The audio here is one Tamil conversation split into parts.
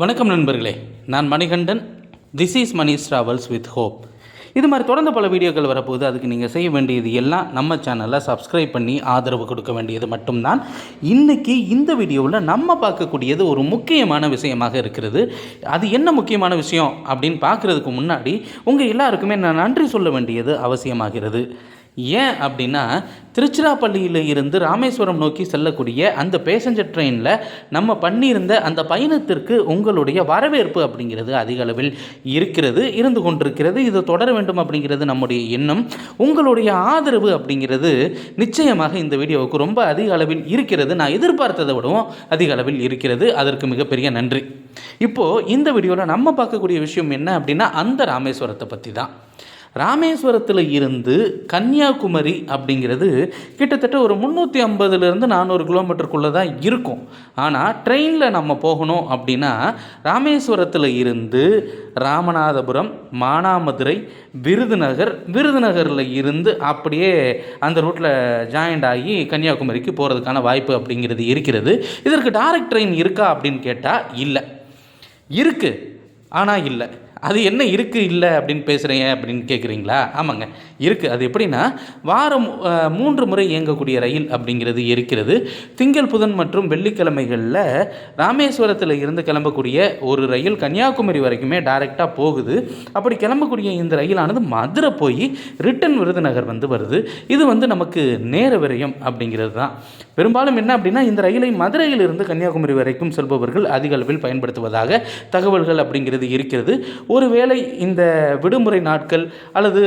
வணக்கம் நண்பர்களே. நான் Manikandan. This is Mani travels with hope இது மாதிரி தொடர்ந்து பல வீடியோக்கள் வரப்போகுது. அதுக்கு நீங்கள் செய்ய வேண்டியது எல்லாம் நம்ம சேனலை சப்ஸ்கிரைப் பண்ணி ஆதரவு கொடுக்க வேண்டியது மட்டும்தான். இன்றைக்கி இந்த வீடியோவில் நம்ம பார்க்கக்கூடியது ஒரு முக்கியமான விஷயமாக இருக்கிறது. அது என்ன முக்கியமான விஷயம் அப்படின்னு பார்க்குறதுக்கு முன்னாடி உங்கள் எல்லாருக்குமே நான் நன்றி சொல்ல வேண்டியது அவசியமாகிறது. ஏன் அப்படின்னா திருச்சிராப்பள்ளியில் இருந்து ராமேஸ்வரம் நோக்கி செல்லக்கூடிய அந்த பேசஞ்சர் ட்ரெயினில் நம்ம பண்ணியிருந்த அந்த பயணத்திற்கு உங்களுடைய வரவேற்பு அப்படிங்கிறது அதிக அளவில் இருக்கிறது இருந்து கொண்டிருக்கிறது. இது தொடர வேண்டும் அப்படிங்கிறது நம்முடைய எண்ணம். உங்களுடைய ஆதரவு அப்படிங்கிறது நிச்சயமாக இந்த வீடியோவுக்கு ரொம்ப அதிக அளவில் இருக்கிறது. நான் எதிர்பார்த்ததை விடவும் அதிக அளவில் இருக்கிறது. அதற்கு மிகப்பெரிய நன்றி. இப்போது இந்த வீடியோவில் நம்ம பார்க்கக்கூடிய விஷயம் என்ன அப்படின்னா அந்த ராமேஸ்வரத்தை பற்றி தான் ராமேஸ்வரத்தில் இருந்து கன்னியாகுமரி அப்படிங்கிறது கிட்டத்தட்ட ஒரு முந்நூற்றி ஐம்பதுலேருந்து நானூறு கிலோமீட்டருக்குள்ளே தான் இருக்கும். ஆனால் ட்ரெயினில் நம்ம போகணும் அப்படின்னா ராமேஸ்வரத்தில் இருந்து ராமநாதபுரம் மானாமதுரை விருதுநகர் விருதுநகரில் இருந்து அப்படியே அந்த ரூட்டில் ஜாயிண்ட் ஆகி கன்னியாகுமரிக்கு போகிறதுக்கான வாய்ப்பு அப்படிங்கிறது இருக்கிறது. இதற்கு டைரக்ட் ட்ரெயின் இருக்கா அப்படின்னு கேட்டால் இல்லை. இருக்குது ஆனால் இல்லை. அது என்ன இருக்குது இல்லை அப்படின்னு பேசுகிறீங்க அப்படின்னு கேட்குறீங்களா ஆமாங்க. இருக்குது அது எப்படின்னா வாரம் மூன்று முறை இயங்கக்கூடிய ரயில் அப்படிங்கிறது இருக்கிறது. திங்கள் புதன் மற்றும் வெள்ளிக்கிழமைகளில் ராமேஸ்வரத்தில் இருந்து கிளம்பக்கூடிய ஒரு ரயில் கன்னியாகுமரி வரைக்குமே டைரெக்டாக போகுது. அப்படி கிளம்பக்கூடிய இந்த ரயிலானது மதுரை போய் ரிட்டன் விருதுநகர் வந்து வருது. இது வந்து நமக்கு நேர விரயம் அப்படிங்கிறது தான். பெரும்பாலும் என்ன அப்படின்னா இந்த ரயிலை மதுரையிலிருந்து கன்னியாகுமரி வரைக்கும் செல்பவர்கள் அதிக அளவில் பயன்படுத்துவதாக தகவல்கள் அப்படிங்கிறது இருக்கிறது. ஒருவேளை இந்த விடுமுறை நாட்கள் அல்லது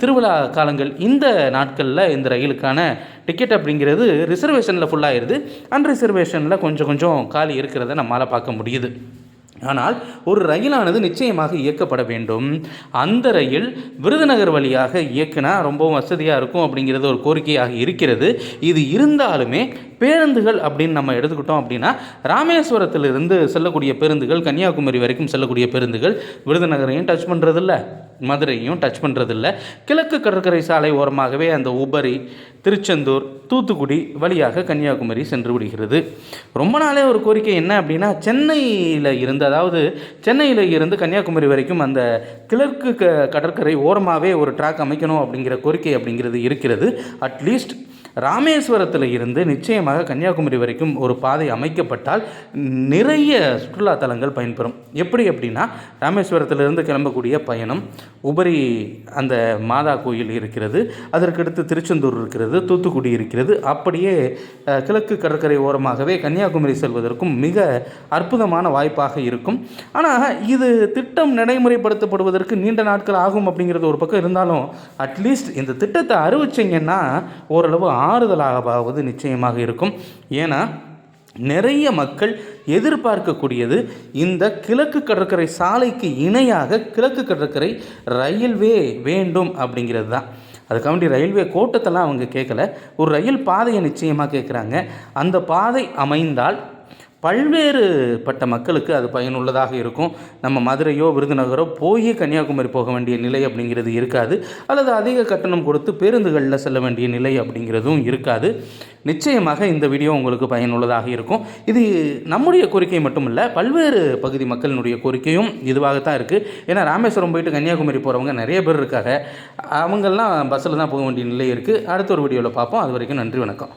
திருவிழா காலங்கள் இந்த நாட்களில் இந்த ரயிலுக்கான டிக்கெட் அப்படிங்கிறது ரிசர்வேஷனில் ஃபுல்லாகிடுது அன்ரிசர்வேஷனில் கொஞ்சம் கொஞ்சம் காலி இருக்கிறத நம்மளால் பார்க்க முடியுது. ஆனால் ஒரு ரயிலானது நிச்சயமாக இயக்கப்பட வேண்டும். அந்த ரயில் விருதுநகர் வழியாக இயக்குனா ரொம்பவும் வசதியாக இருக்கும் அப்படிங்கிறது ஒரு கோரிக்கையாக இருக்கிறது. இது இருந்தாலுமே பேருந்துகள் அப்படின்னு நம்ம எடுத்துக்கிட்டோம் அப்படின்னா ராமேஸ்வரத்திலிருந்து செல்லக்கூடிய பேருந்துகள் கன்னியாகுமரி வரைக்கும் செல்லக்கூடிய பேருந்துகள் விருதுநகரையும் டச் பண்ணுறதில்ல மதுரையும் டச் பண்ணுறதில்ல கிழக்கு கடற்கரை சாலை ஓரமாகவே அந்த உபரி திருச்செந்தூர் தூத்துக்குடி வழியாக கன்னியாகுமரி சென்று விடுகிறது. ரொம்ப நாளே ஒரு கோரிக்கை என்ன அப்படின்னா சென்னையில் இருந்து அதாவது சென்னையில் இருந்து கன்னியாகுமரி வரைக்கும் அந்த கிழக்கு க கடற்கரை ஓரமாகவே ஒரு ட்ராக் அமைக்கணும் அப்படிங்கிற கோரிக்கை அப்படிங்கிறது இருக்கிறது. அட்லீஸ்ட் ராமேஸ்வரத்தில் இருந்து நிச்சயமாக கன்னியாகுமரி வரைக்கும் ஒரு பாதை அமைக்கப்பட்டால் நிறைய சுற்றுலா தலங்கள் பயன்பெறும். எப்படி அப்படின்னா ராமேஸ்வரத்திலிருந்து கிளம்பக்கூடிய பயணம் உபரி அந்த மாதா கோயில் இருக்கிறது அதற்கடுத்து திருச்செந்தூர் இருக்கிறது தூத்துக்குடி இருக்கிறது. அப்படியே கிழக்கு கடற்கரை ஓரமாகவே கன்னியாகுமரி செல்வதற்கும் மிக அற்புதமான வாய்ப்பாக இருக்கும். ஆனால் இது திட்டம் நடைமுறைப்படுத்தப்படுவதற்கு நீண்ட நாட்கள் ஆகும் அப்படிங்கிறது ஒரு பக்கம் இருந்தாலும் அட்லீஸ்ட் இந்த திட்டத்தை அறிவிச்சிங்கன்னா ஓரளவு ஆறுதலாகவாவது நிச்சயமாக இருக்கும். ஏன்னா நிறைய மக்கள் எதிர்பார்க்கக்கூடியது இந்த கிழக்கு கடற்கரை சாலைக்கு இணையாக கிழக்கு கடற்கரை ரயில்வே வேண்டும் அப்படிங்கிறது தான். அதுக்காண்டி ரயில்வே கோட்டத்தெல்லாம் அவங்க கேட்கல. ஒரு ரயில் பாதையை நிச்சயமாக கேட்குறாங்க. அந்த பாதை அமைந்தால் பல்வேறு பட்ட மக்களுக்கு அது பயனுள்ளதாக இருக்கும். நம்ம மதுரையோ விருதுநகரோ போய் கன்னியாகுமரி போக வேண்டிய நிலை அப்படிங்கிறது இருக்காது. அல்லது அதிக கட்டணம் கொடுத்து பேருந்துகளில் செல்ல வேண்டிய நிலை அப்படிங்கிறதும் இருக்காது. நிச்சயமாக இந்த வீடியோ உங்களுக்கு பயனுள்ளதாக இருக்கும். இது நம்முடைய கோரிக்கை மட்டுமல்ல பல்வேறு பகுதி மக்களினுடைய கோரிக்கையும் இதுவாகத்தான் இருக்குது ஏன்னா ராமேஸ்வரம் போயிட்டு கன்னியாகுமரி போகிறவங்க நிறைய பேர் இருக்காங்க. அவங்கெல்லாம் பஸ்ஸில் தான் போக வேண்டிய நிலை இருக்குது அடுத்த ஒரு வீடியோவில் பார்ப்போம். அது வரைக்கும் நன்றி வணக்கம்.